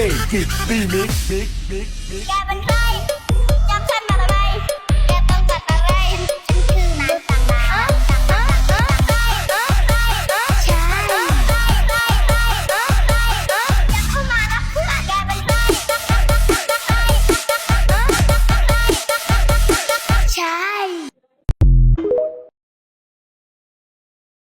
DJ Big B Mix Mix Mix Mix